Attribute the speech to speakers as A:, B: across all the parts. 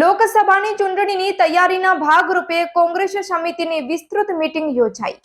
A: લોકસભાની ચૂંટણીની તૈયારીના ભાગરૂપે કોંગ્રેસ સમિતિની વિસ્તૃત મીટિંગ યોજાઈ.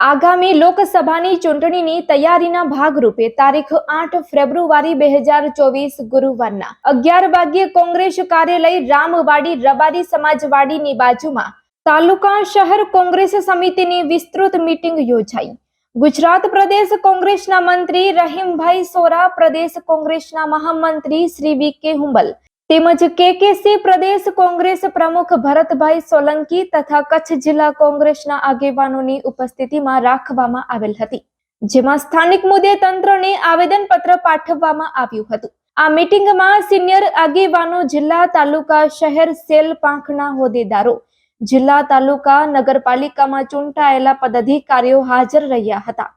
A: આગામી લોકસભાની ચૂંટણીની તૈયારીના ભાગરૂપે તારીખ આઠ ફેબ્રુઆરી બે હજાર ચોવીસ ગુરુવારના અગિયાર વાગ્યે કોંગ્રેસ કાર્યાલય રામવાડી રબારી સમાજવાડીની બાજુમાં તાલુકા શહેર કોંગ્રેસ સમિતિની વિસ્તૃત મીટિંગ યોજાઈ. ગુજરાત પ્રદેશ કોંગ્રેસના મંત્રી રહીમભાઈ સોરા, પ્રદેશ કોંગ્રેસના મહામંત્રી શ્રી વી કે હુંબલ તેમજ કેકેસી પ્રદેશ કોંગ્રેસ પ્રમુખ ભરતભાઈ સોલંકી તથા કચ્છ જિલ્લા કોંગ્રેસના આગેવાનોની ઉપસ્થિતિમાં રાખવામાં આવેલ હતી, જેમાં સ્થાનિક મુદ્દે તંત્રને આવેદનપત્ર પાઠવવામાં આવ્યું હતું. આ મીટિંગમાં સિનિયર આગેવાનો જિલ્લા તાલુકા શહેર સેલ પાંખના હોદ્દેદારો, જિલ્લા તાલુકા નગરપાલિકામાં ચૂંટાયેલા પદાધિકારીઓ હાજર રહ્યા હતા.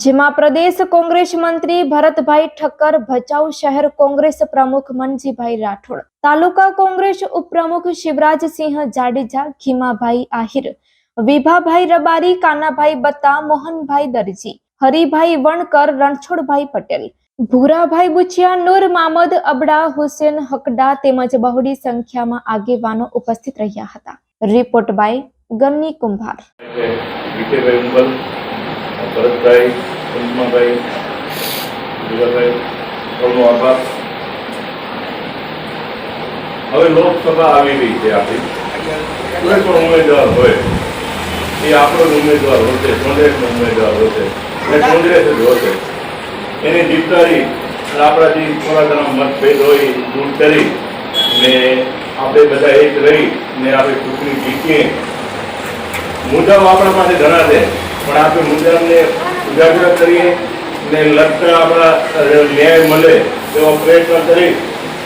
A: જેમાં પ્રદેશ કોંગ્રેસ મંત્રી ભરતભાઈ ઠક્કર, ભચાઉ શહેર કોંગ્રેસ પ્રમુખ મનજીભાઈ રાઠોડ, તાલુકા કોંગ્રેસ ઉપપ્રમુખ શિવરાજસિંહ જાડેજા, ખીમાભાઈ આહિર, વિભાભાઈ રબારી, કાનાભાઈ બત્તા, મોહનભાઈ દરજી, હરિભાઈ વણકર, રણછોડભાઈ પટેલ, ભૂરાભાઈ બુચિયા, નૂર મામદ, અબડા, હુસેન હકડા તેમજ બહોળી સંખ્યામાં આગેવાનો ઉપસ્થિત રહ્યા હતા. રિપોર્ટ બાય ગન્ની કુંભાર.
B: ભરતભાઈ પંચમાભાઈ દુર્ગાભાઈ સૌનો આભાર. હવે લોકસભા આવી રહી છે આપણી. કોઈ પણ ઉમેદવાર હોય, એ આપણો ઉમેદવાર હોશે કોંગ્રેસનો ઉમેદવાર હોશે અને કોંગ્રેસ જ હોશે એને જીતાડી આપણાથી થોડા ઘણા મતભેદ હોય, દૂર કરી ને આપણે બધા એક રહી ને આપણે ચૂંટણી જીતીએ. મુદ્દાઓ આપણા પાસે ઘણા છે. પણ આપણે મુદ્દાને ઉજાગર કરીએ ને લગતા આપણા ન્યાય મળે એવો પ્રયત્ન કરી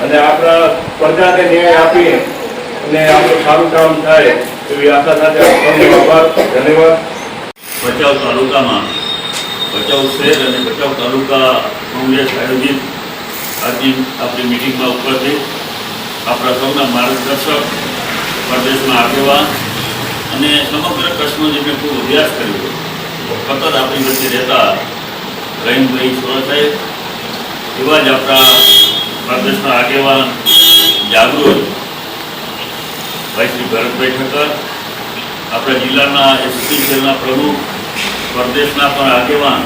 B: અને આપણા પ્રજાને ન્યાય આપીએ અને આપણું સારું કામ થાય એવી આશા સાથે આભાર. ધન્યવાદ.
C: ભચાઉ તાલુકામાં, ભચાઉ શહેર અને ભચાઉ તાલુકા કોંગ્રેસ આયોજિત આજની આપણી મિટિંગમાં ઉપસ્થિત આપણા સૌના માર્ગદર્શક, પ્રદેશના આગેવાન અને સમગ્ર કચ્છનો જેમને ખૂબ અભ્યાસ કર્યો સતત આપણી વચ્ચે રહેતા રહીમભાઈ સોરા સાહેબ, એવા જ આપણા પ્રદેશના આગેવાન જાગૃત ભાઈ શ્રી ભરતભાઈ ઠક્કર, આપણા જિલ્લાના સેલના પ્રમુખ, પ્રદેશના પણ આગેવાન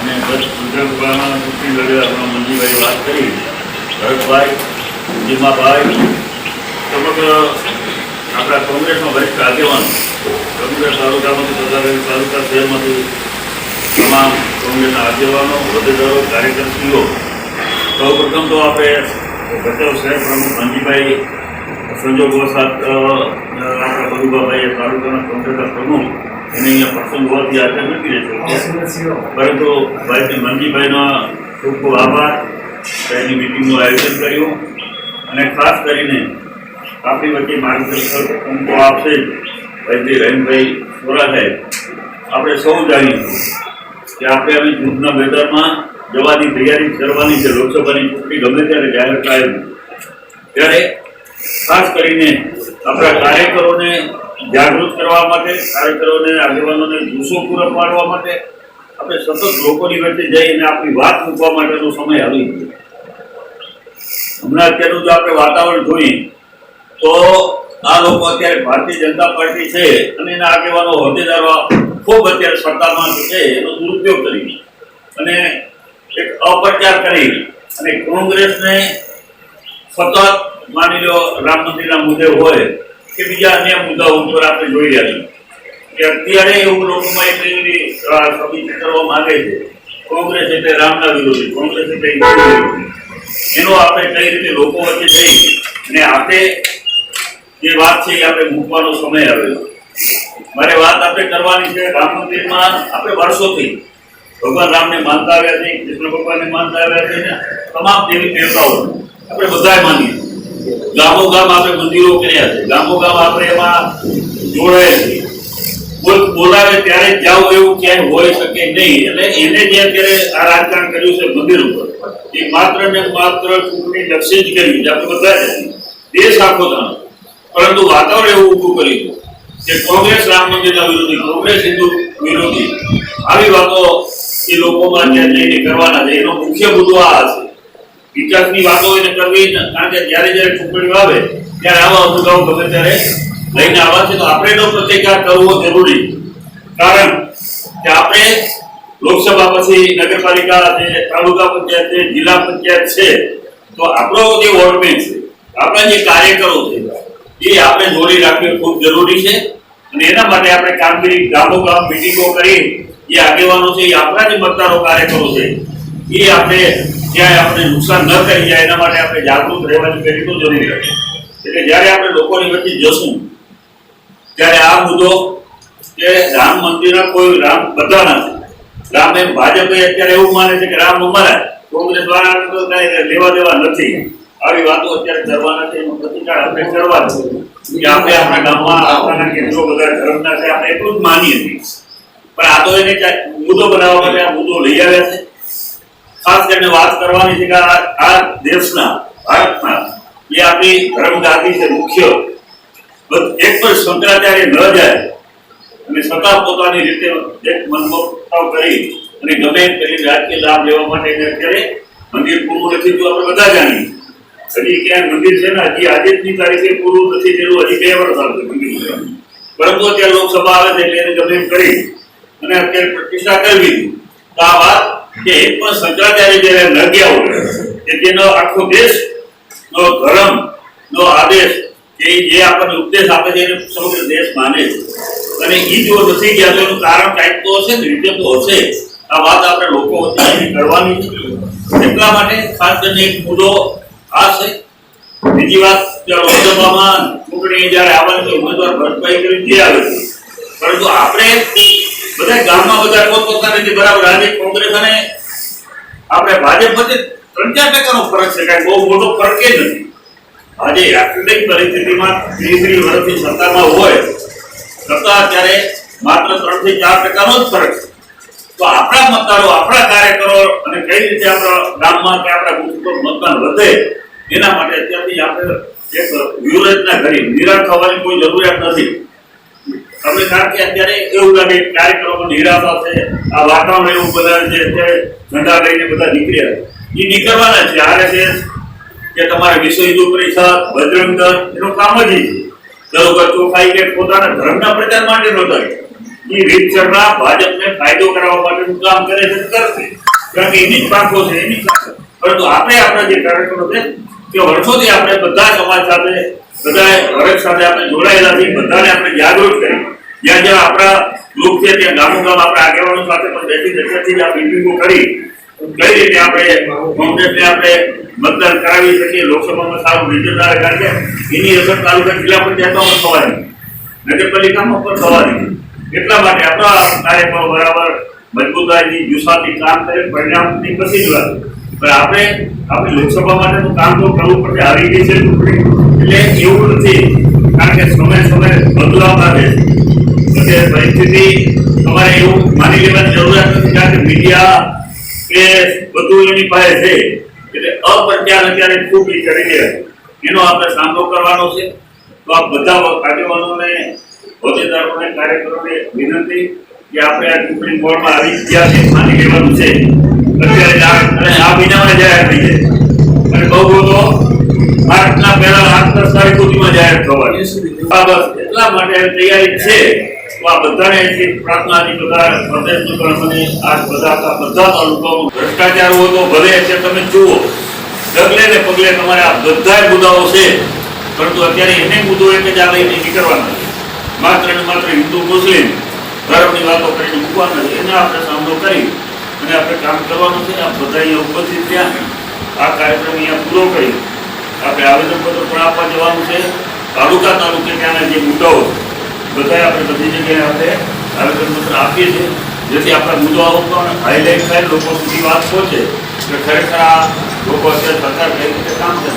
C: અને ગુજરાતમાં ચૂંટણી લડ્યા આપણા મંજીભાઈ વાત કરી. ભરતભાઈ જીમાભાઈ સમગ્ર આપણા કોંગ્રેસના વરિષ્ઠ આગેવાન, કોંગ્રેસ તાલુકામાંથી તથા તાલુકા શહેરમાંથી તમામ કોંગ્રેસના આગેવાનો, હોદ્દેદારો, કાર્યકર્તીઓ સૌ પ્રથમ તો આપણે ભચાઉ શહેર પ્રમુખ મંજીભાઈ સંજોગો સાથ આપણા બરુભાભાઈએ તાલુકાના કોંગ્રેસના પ્રમુખ, એને અહીંયા પ્રસંગ હોવાથી આજે નથી રહી પરંતુ ભાઈ શ્રી મંજીભાઈનો ખૂબ ખૂબ આભાર. એની મિટિંગનું આયોજન કર્યું. અને ખાસ કરીને આપણી વચ્ચે માર્ગદર્શક અંકો આપશે. વૈદ્ય રહીમભાઈ સોરા સાહેબ, આપણે સૌ જાણીશું કે આપણે આવી જૂથના મેદાનમાં જવાની તૈયારી કરવાની છે, લોકસભાની ચૂંટણી ગમે ત્યારે જાહેર થાય ત્યારે ખાસ કરીને આપણા કાર્યકરોને જાગૃત કરવા માટે, કાર્યકરોને, આગેવાનોને જુસ્સો પૂરો પાડવા માટે આપણે સતત લોકોની વચ્ચે જઈને આપણી વાત મૂકવા માટેનો સમય આવી ગયો. હમણાં અત્યારનું જો આપણે વાતાવરણ જોઈએ. તો આ લોકો અત્યારે ભારતીય જનતા પાર્ટી છે અને એના આગેવાનો હોદ્દેદારો ખૂબ અત્યારે સત્તામાં છે, એનો દુરુપયોગ કરી અને એક અપપ્રચાર કરી અને કોંગ્રેસને સતત માની લો રામ મંદિરના મુદ્દે હોય કે બીજા અન્ય મુદ્દાઓ ઉપર આપણે જોઈ રહ્યા છીએ. કે અત્યારે એવું લોકોમાં એટલી એવી સમિતિ કરવા માંગે છે. કોંગ્રેસ એટલે રામના વિરોધી, કોંગ્રેસ એટલે એનો આપણે કઈ રીતે લોકો વચ્ચે જઈ અને આપણે જે વાત છે એ આપણે મૂકવાનો સમય આવ્યો. મારે વાત આપણે કરવાની છે રામ મંદિરમાં આપણે વર્ષોથી ભગવાન રામને માનતા આવ્યા છે કૃષ્ણ ભગવાનને માનતા આવ્યા છે ને તમામ દેવી દેવતાઓ આપણે બધાએ માનીએ. ગામો ગામ આપણે મંદિરો કર્યા છે. ગામો ગામ આપણે એમાં જોડાયા છીએ કોઈ બોલાવે ત્યારે જ જાવું એવું ક્યાંય હોઈ શકે નહીં. એટલે એને જે અત્યારે આ રાજકારણ કર્યું છે મંદિર ઉપર, એ માત્ર ને માત્ર ચૂંટણી લક્ષ્ય જ કર્યું છે. આપણે બધા જ દેશ આખો જાણો. પરંતુ વાતાવરણ એવું ઊભું દો કે કોંગ્રેસ રામ મંદિરના વિરોધી, કોંગ્રેસ હિન્દુ વિરોધી, આવી વાતો એ લોકોમાં ત્યાં જઈને કરવાના છે. એનો મુખ્ય મુદ્દો આ છે. વિકાસની વાતો એને કરવી ન- કારણ કે જ્યારે જ્યારે ચૂંટણીઓ આવે, ત્યારે આવા મુદ્દાઓ ગમે ત્યારે લઈને આવવા છે. તો આપણે એનો પ્રતિકાર કરવો જરૂરી કારણ કે આપણે લોકસભા પછી નગરપાલિકા છે, તાલુકા પંચાયત છે, જિલ્લા પંચાયત છે, તો આપણો જે વોર્ડ છે, આપણા જે કાર્યકરો છે એ આપણે દોરી રાખવી ખૂબ જરૂરી છે. અને એના માટે આપણે કામગીરી ગામો ગામ મિટિંગો કરી જે આગેવાનો છે, એ આપણા જે મતદારો કાર્યકરો છે. એ આપણે ક્યાંય આપણે નુકસાન ન કરી જાય, એના માટે આપણે જાગૃત રહેવાની પેલી તો જરૂરી છે. એટલે જ્યારે આપણે લોકોની વચ્ચે જશું, ત્યારે આ મુદ્દો કે રામ મંદિરના કોઈ રામ બધા નથી. રામ એમ ભાજપે અત્યારે એવું માને છે કે રામ અમારા, કોંગ્રેસ દ્વારા લેવા દેવા નથી. આવી વાતો અત્યારે કરવા નથી એનો પ્રતિકાર આપણે કરવા છે કે આપણે આપણા ગામમાં આપણાના કેટલો બધા ધર્મના છે, આપણે એટલું જ માનીએ છીએ. પણ આ તો એને મુદ્દો બનાવવા માટે આ મુદ્દો લઈ આવ્યા છે. ખાસ કરીને વાત કરવાની છે કે આ દેશના, ભારતના એ આપણી ધર્મ છે, મુખ્ય એક પણ શંકરાચાર્ય ન જાય અને છતાં પોતાની રીતે એક મનમોટાવ કરી અને ગમે કરી રાજકીય લાભ લેવા માટે અત્યારે મંદિર પૂરું નથી તો આપણે બધા જાણીએ. હજી ક્યાંય મંદિર છે ને, હજી આજની તારીખે પૂરું નથી થયેલું હજી બે વર્ષ આવશે મંદિર પરંતુ અત્યારે લોકસભા આવે છે એટલે એને ગમે કરી અને અત્યારે પ્રતિષ્ઠા કરવી. તો આ વાત કે એક પણ શંકરાચાર્ય જ્યારે ન ગયા હોય, કે જેનો આખો દેશ નો ધર્મ, નો આદેશ, કે જે આપણને ઉપદેશ આપે છે એને સમગ્ર દેશ માને છે. અને એ જો નથી ગયા તો એનું કારણ કાંઈક તો હશે ને, રીતે તો હશે. આ વાત આપણે લોકો કરવાની છે. એટલા માટે ખાસ કરીને એક મુદ્દો આ છે. બીજી વાત લોકસભામાં ચૂંટણી જયારે આવવાની તો ઉમેદવાર ભરપાઈ કરી જે આવે છે. પરંતુ આપણે બધા ગામમાં બધા પોતપોતાની રીતે બરાબર આજે કોંગ્રેસ અને આપણે ભાજપ વચ્ચે ત્રણ ચાર ટકાનો ફરક છે, કાંઈ બહુ મોટો ફરક એ નથી. આજે આર્થિક પરિસ્થિતિમાં ત્રીસ ત્રીસ વર્ષથી સત્તામાં હોય, છતાં ત્યારે માત્ર ત્રણ ચાર ટકાનો જ ફરક તો આપણા મતદારો, આપણા કાર્યકરો અને કઈ રીતે આપણા ગામમાં કે આપણા બુથ પર મતદાન વધે એના માટે અત્યારથી આપણે એક વ્યૂહરચના કરી. નિરાશ થવાની કોઈ જરૂરિયાત નથી. તમને કારણ કે અત્યારે એવું લાગે કાર્યક્રમો નિરાશા છે, આ વાતાવરણ એવું બધા છે, અત્યારે ઝંડા લઈને બધા નીકળ્યા. એ નીકળવાના છે. આરએસએસ કે તમારે વિશ્વ હિન્દુ પરિષદ બજરંગ દળ એનું કામ જ છે. દરોગર ચોખાઈ કે પોતાના ધર્મના પ્રચાર માટે નહોતા એ રીતસરના ભાજપને ફાયદો કરાવવા માટેનું કામ કરે છે, કરશે. કારણ કે એની જ પાંખો છે, એની. પરંતુ આપણે આપણા જે કાર્યક્રમો છે કે વર્ષોથી આપણે બધા સમાજ સાથે બધા વર્ગ સાથે આપણે જોડાયેલા છીએ, બધાને આપણે જાગૃત કરી. જ્યાં જ્યાં આપણા લોક છે, ત્યાં ગામો ગામ આપણા આગેવાનો સાથે પણ બેસી જ આ મિટિંગો કરી, કઈ રીતે આપણે કોંગ્રેસને આપણે મતદાન કરાવી શકીએ, લોકસભામાં સારું રિઝલ્ટ આવે, કારણ કે એની અસર તાલુકા જિલ્લા પંચાયતમાં થવાની નગરપાલિકામાં પણ થવાની એટલા માટે આપણા કાર્યક્રમો બરાબર મજબૂતાઈથી જુસ્સાથી કામ કરે, પરિણામની વાત પણ આપણે આપણે લોકસભા માટેનું કામ તો કરવું પડશે આવી ગઈ છે એટલે એવું નથી, કારણ કે સમય સમય બદલાવ આવે છે. એટલે પરિસ્થિતિ તમારે એવું માની લેવાની જરૂરિયાત નથી, કારણ કે મીડિયા કે બધું એની પાસે છે. એટલે અપ્રચાર અત્યારે ખૂબ એ કરી છે. એનો આપણે સામનો કરવાનો છે. તો આ બધા આગેવાનોને, હોદ્દેદારોને, કાર્યકરોને વિનંતી કે આપણે આ ચૂંટણી બોર્ડમાં આવી ગયા છે, માની લેવાનું છે. અત્યારે અને આ મહિનામાં જાહેર થઈ જાય. અને બહુ તો માર્ચના પહેલા આઠ દસ તારીખ સુધીમાં જાહેર થવાની. બસ એટલા માટે તૈયારી છે. તો આ બધાને એટલી પ્રાર્થનાની બધા પ્રદેશનું પણ મને આ બધા આ બધા તાલુકાઓમાં ભ્રષ્ટાચાર હોય તો ભલે છે તમે જુઓ. ડગલે ને પગલે તમારે આ બધા મુદ્દાઓ છે. પરંતુ અત્યારે એને મુદ્દો એક જ આ લઈને નીકળવાના છે. માત્ર ને માત્ર હિન્દુ મુસ્લિમ ધર્મની વાતો કરીને મૂકવાના છે. એનો આપણે સામનો કરી અને આપણે કામ કરવાનું છે, આ બધા ઉપસ્થિત થયા. આ કાર્યક્રમ અહીંયા પૂરો કરી આપણે આવેદનપત્ર પણ આપવા જવાનું છે. તાલુકા તાલુકે ત્યાંના જે મુદ્દાઓ બધા આપણે બધી જગ્યાએ આપણે આવેદનપત્ર આપીએ છીએ. જેથી આપણા મુદ્દાઓ પણ હાઇલાઇટ થાય, લોકો સુધી વાત પહોંચે કે ખરેખર આ લોકો અત્યારે સરકાર કઈ રીતે કામ કરે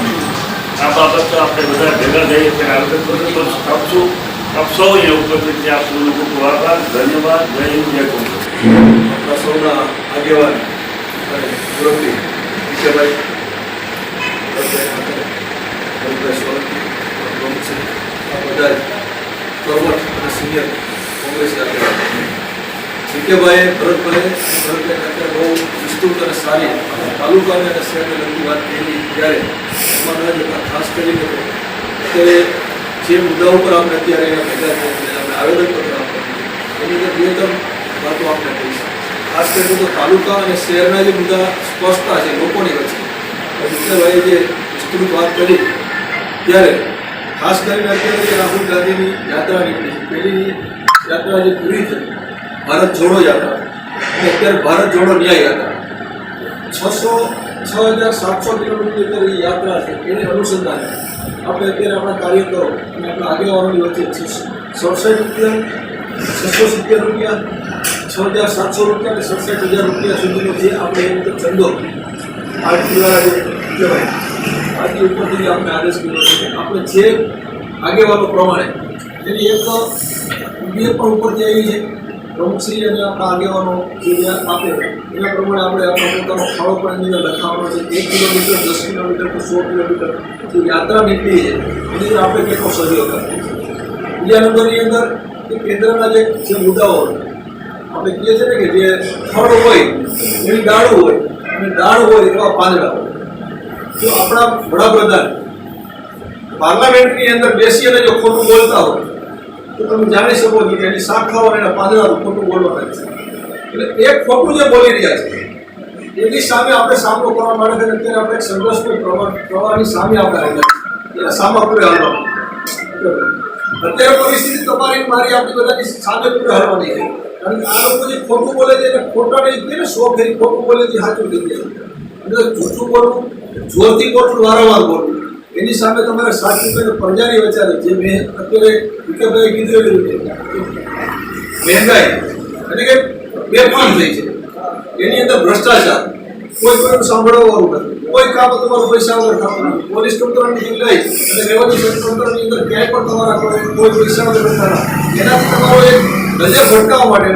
C: આ બાબત આપણે બધા ભેગા થઈએ ત્યારે આવેદનપત્ર પણ આપશું. આપ સૌ અહીંયા ઉપસ્થિત છે આપ સૌનો ખૂબ ખૂબ આભાર. ધન્યવાદ. જય હિન્દ, જય કોંગ્રેસ.
D: આપણા સૌના આગેવાન અને મુરબ્બી વિજયભાઈ ભરતભાઈ સોલંકી, પ્રમુખ છે. આ બધા જ કર્મઠ અને સિનિયર કોંગ્રેસ આગેવાન વિજયભાઈએ ભરતભાઈ ભરતભાઈ ઠાકરે બહુ વિસ્તૃત અને સારી તાલુકાને અને શહેરને લગતી વાત કરી ત્યારે ન ખાસ કરીને અત્યારે જે મુદ્દા ઉપર આપણે અત્યારે ભેગા થયા આપણે આવેદનપત્ર આપવાનું એની અંદર બે ત્રણ વાતો આપણે કહીશું. ખાસ કરીને તો તાલુકા અને શહેરના જે મુદ્દા સ્પષ્ટતા છે, લોકોની વચ્ચે. મિત્રભાઈએ જે વિસ્તૃત વાત કરી, ત્યારે ખાસ કરીને અત્યારે જે રાહુલ ગાંધીની યાત્રા નીકળી છે. પહેલી યાત્રા જે પૂરી થઈ, ભારત જોડો યાત્રા. અને અત્યારે ભારત જોડો ન્યાય યાત્રા. છસો છ હજાર સાતસો કિલોમીટર એ યાત્રા છે, એની અનુસંધાને આપણે અત્યારે આપણા કાર્યકરો અને આપણા આગેવાનોની વચ્ચે સડસઠ રૂપિયા, છસો સિત્તેર રૂપિયા છ હજાર સાતસો રૂપિયા અને સડસઠ હજાર રૂપિયા સુધીનો જે આપણે ચંદો પાર્ટી દ્વારા જે કહેવાય આરટી ઉપરથી આપણે આદેશ કર્યો છે, આપણે જે આગેવાનો પ્રમાણે, એની એક બે પણ ઉપરથી આવી છે, પ્રમુખશ્રી અને આપણા આગેવાનો જે આપે, એના પ્રમાણે આપણે આપણો પોતાનો ફાળો પણ એની અંદર લખાવવાનો છે, એક કિલોમીટર, દસ કિલોમીટર કે સો કિલોમીટર જે યાત્રા નીકળી છે, એની આપણે કેટલો સહયોગ આપીએ બીજા નંબરની અંદર કે કેન્દ્રના જે મુદ્દાઓ આપણે કહીએ છીએ ને કે જે ફળ હોય, એની ડાળું હોય, અને દાળ હોય એવા પાંદડા હોય. જો આપણા વડાપ્રધાન પાર્લામેન્ટની અંદર બેસી અને જો ખોટું બોલતા હોય, તો તમે જાણી શકો છો કે એની શાખાઓ એના પાંદડા ખોટું બોલવાના છે. એટલે એ ખોટું જે બોલી રહ્યા છે, એની સામે આપણે સામનો કરવા માટે અત્યારે આપણે એક સંઘર્ષનો પ્રવાહ પ્રવાહની સામે આપણે આવ્યા છીએ એના સામા પૂરે હાલવાનું અત્યારે પરિસ્થિતિ તમારી, મારી, આપણી બધાની સામે પૂરે હાલવાની છે કારણ કે આ લોકો જે ખોટું બોલે છે એને ખોટા નહીં કે સો ફેરી ખોટું બોલે છે, સાચું થઈ જાય એટલે જૂઠું બોલવું જોરથી ખોટું વારંવાર બોલવું એની સામે તમારે સાચું કરીને પ્રજાની વિચારે, જે મેં અત્યારે વિકેભાઈ કીધું એવી રીતે. મહેંગાઈ એટલે કે બેફામ થઈ છે. એની અંદર ભ્રષ્ટાચાર. કોઈ કોઈનું સાંભળવાનું નથી. કોઈ કામ તમારું પૈસા વગર થતું નથી. પોલીસ તંત્રની લઈ, અને રેવન્યુ તંત્રની અંદર ક્યાંય પણ તમારા કોઈ પૈસા વગર થતા નથી. એનાથી તમારો એક નજર ભટકાવવા માટે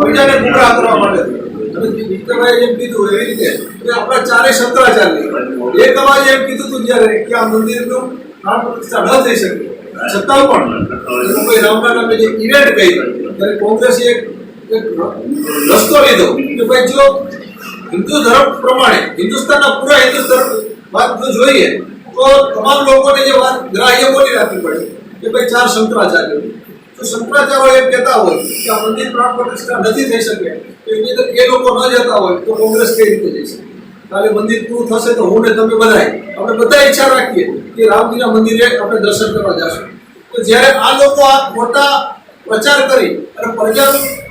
D: પ્રજાને ગુમરાહ કરવા માટે. અને અવાજે એમ એક રસ્તો લીધો કે ભાઈ જો હિન્દુ ધર્મ પ્રમાણે, હિન્દુસ્તાનના પૂરા હિન્દુ ધર્મ વાત જોઈએ, તો તમામ લોકોને જે વાત ગ્રાહ્ય બોલી રાખવી પડે, કે ભાઈ ચાર શંકરાચાર્ય. તો શંકરાચાર્ય એમ કહેતા હોય કે આ મંદિર પ્રાણ પ્રતિષ્ઠા નથી થઈ શકે, તો એની અંદર એ લોકો ન જતા હોય તો કોંગ્રેસ કઈ રીતે જઈ શકે? કાલે મંદિર પૂરું થશે તો હું ને તમે બધાય, આપણે બધા ઈચ્છા રાખીએ કે રામજીના મંદિરે આપણે દર્શન કરવા જશું. તો જ્યારે આ લોકો આ ખોટા પ્રચાર કરી અને પ્રજા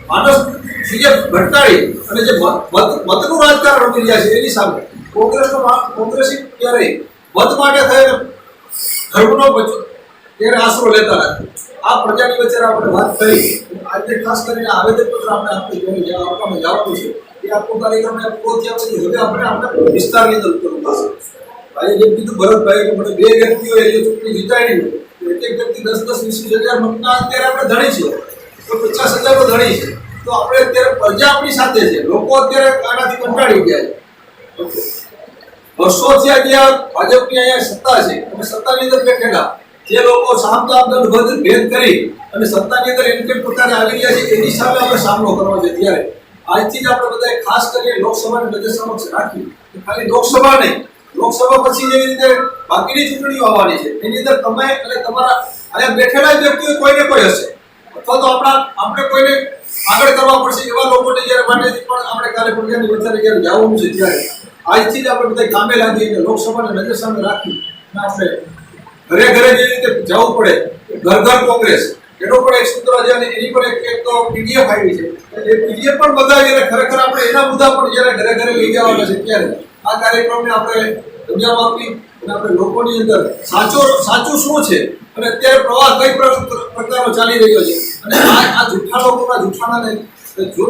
D: માનસ જે ભટકાડી અને જે મત, મત- મતનું રાજકારણ રમી રહ્યા છે એની સામે કોંગ્રેસનો કોંગ્રેસ કોંગ્રેસી ક્યારેય મત માટે થઈને ધર્મનો બચો ત્યારે આશરો લેતા નથી. આ પ્રજાની વચ્ચે આપણે વાત કરી. આજે ખાસ કરીને આવેદનપત્ર આપણે આપતી જોઈએ જ્યાં આપવામાં જવાનું છે. એ આખો કાર્યક્રમને પૂરો થયા પછી હવે આપણે આપણે વિસ્તારની અંદર કરવું પડશે ભાઈએ જેમ કીધું ભરતભાઈ કે મને બે વ્યક્તિઓએ એ ચૂંટણી જીતાડી એક એક વ્યક્તિ દસ દસ, વીસ વીસ હજાર મતના અત્યારે આપણે ધણી છીએ. તો પચાસ હજાર ધણી છે. તો આપણે અત્યારે પ્રજા આપણી સાથે છે. લોકો અત્યારે આનાથી કંટાળી ગયા છે. વર્ષોથી આજે આ ભાજપની અહીંયા સત્તા છે. અને સત્તાની અંદર બેઠેલા. જે લોકો સામ દામ દંડ ભેદ ભેદ કરી અને સત્તાની અંદર કેમ પોતાને આવી ગયા છે, એની સામે આપણે સામનો કરવો છે. ત્યારે આજથી જ આપણે બધાએ ખાસ કરીને લોકસભાને બધે સમક્ષ રાખી ખાલી લોકસભા નહીં, લોકસભા પછી જેવી રીતે બાકીની ચૂંટણીઓ આવવાની છે, એની અંદર તમે અને તમારા અહીંયા બેઠેલા વ્યક્તિઓ કોઈને કોઈ હશે? અથવા તો આપણા આપણે કોઈને આગળ કરવા પડશે એવા લોકોને જ્યારે માટેથી પણ આપણે કાલે પ્રજાની વિચારે જ્યારે જવાનું છે, ત્યારે આજથી જ આપણે બધા કામે લાગીને લોકસભાને નજર સામે રાખી આપણે ઘરે ઘરે જે રીતે જવું પડે, ઘર ઘર કોંગ્રેસ, એનો પણ એક સૂત્ર છે અને એની પણ એક એક તો પીડીએફ આવી છે. એ પીડીએફ પણ બધા જ્યારે ખરેખર આપણે એના મુદ્દા પણ જ્યારે ઘરે ઘરે લઈ જવાના છે ત્યારે આ કાર્યક્રમને આપણે દુનિયા આપી અને આપણે લોકોની અંદર સાચો સાચું શું છે અને અત્યારે પ્રવાહ કઈ પ્ર- પ્રકારનો ચાલી રહ્યો છે? અને આ આ જૂઠા લોકોના જૂઠાણાને જો